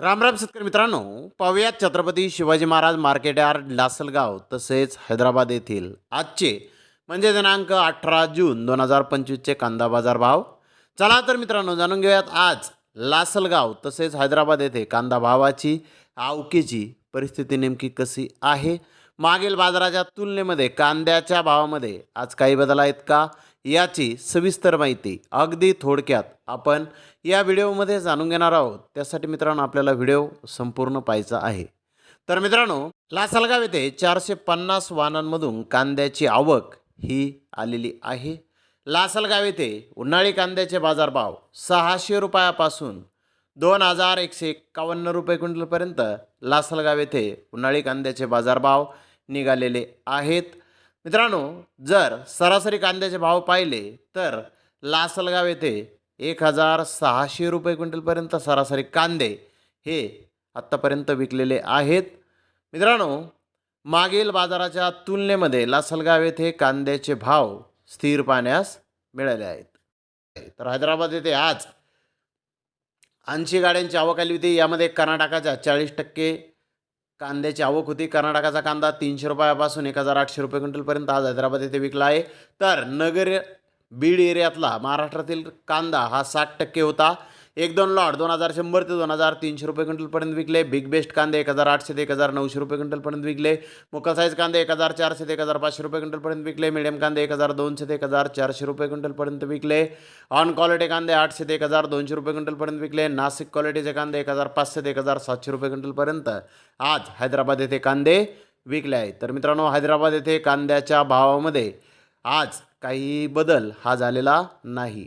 राम राम शेतकरी मित्रांनो पाहूयात छत्रपती शिवाजी महाराज मार्केट यार्ड लासलगाव तसेच हैदराबाद येथील आजचे म्हणजे दिनांक अठरा जून दोन हजार पंचवीसचे कांदा बाजार भाव. चला तर मित्रांनो जाणून घेऊयात आज लासलगाव तसेच हैदराबाद येथे कांदा भावाची आवकेची परिस्थिती नेमकी कशी आहे? मागील बाजाराच्या तुलनेमध्ये कांद्याच्या भावामध्ये आज काही बदल आहेत का? याची सविस्तर माहिती अगदी थोडक्यात आपण या व्हिडिओमध्ये जाणून घेणार आहोत. त्यासाठी मित्रांनो आपल्याला व्हिडिओ संपूर्ण पाहायचा आहे. तर मित्रांनो लासलगाव येथे चारशे पन्नास वाहनांमधून कांद्याची आवक ही आलेली आहे. लासलगाव येथे उन्हाळी कांद्याचे बाजारभाव सहाशे रुपयापासून दोन हजार एकशे एक्कावन्न रुपये क्विंटलपर्यंत लासलगाव येथे उन्हाळी कांद्याचे बाजारभाव निघालेले आहेत. मित्रांनो जर सरासरी कांद्याचे भाव पाहिले तर लासलगाव येथे एक हजार सहाशे रुपये क्विंटलपर्यंत सरासरी कांदे हे आत्तापर्यंत विकलेले आहेत. मित्रांनो मागील बाजाराच्या तुलनेमध्ये लासलगाव येथे कांद्याचे भाव स्थिर पाहण्यास मिळाले आहेत. तर हैदराबाद येथे आज ऐंशी गाड्यांची आवक आली होती. यामध्ये कर्नाटकाच्या चाळीस टक्के कांद्याची आवक होती. कर्नाटकाचा कांदा तीनशे रुपयापासून एक हजार आठशे रुपये क्विंटलपर्यंत आज हैदराबाद येथे विकला आहे. तर नगर बीड एरियातला महाराष्ट्रातील कांदा हा साठ टक्के होता. एक दोन लॉट दोन हजार शंभर ते दोन हजार तीनशे रुपये क्विंटलपर्यंत विकले. बिग बेस्ट कांदे एक हजार आठशे ते एक हजार नऊशे रुपये क्विंटलपर्यंत विकले. मोकल साईज कांदे एक हजार चारशे ते एक हजार पाचशे रुपये क्विंटलपर्यंत विकले. मिडियम कांदे एक हजार दोनशे ते एक हजार चारशे रुपये क्विंटलपर्यंत विकले. ऑन क्वालिटी कांदे आठशे ते एक हजार दोनशे रुपये क्विंटलपर्यंत विकले. नाशिक क्वालिटीचे कांदे एक हजार पाचशे ते एक हजार सातशे रुपये क्विंटलपर्यंत आज हैदराबाद येथे कांदे विकले आहेत. तर मित्रांनो हैदराबाद येथे कांद्याच्या भावामध्ये आज काही बदल हा झालेला नाही.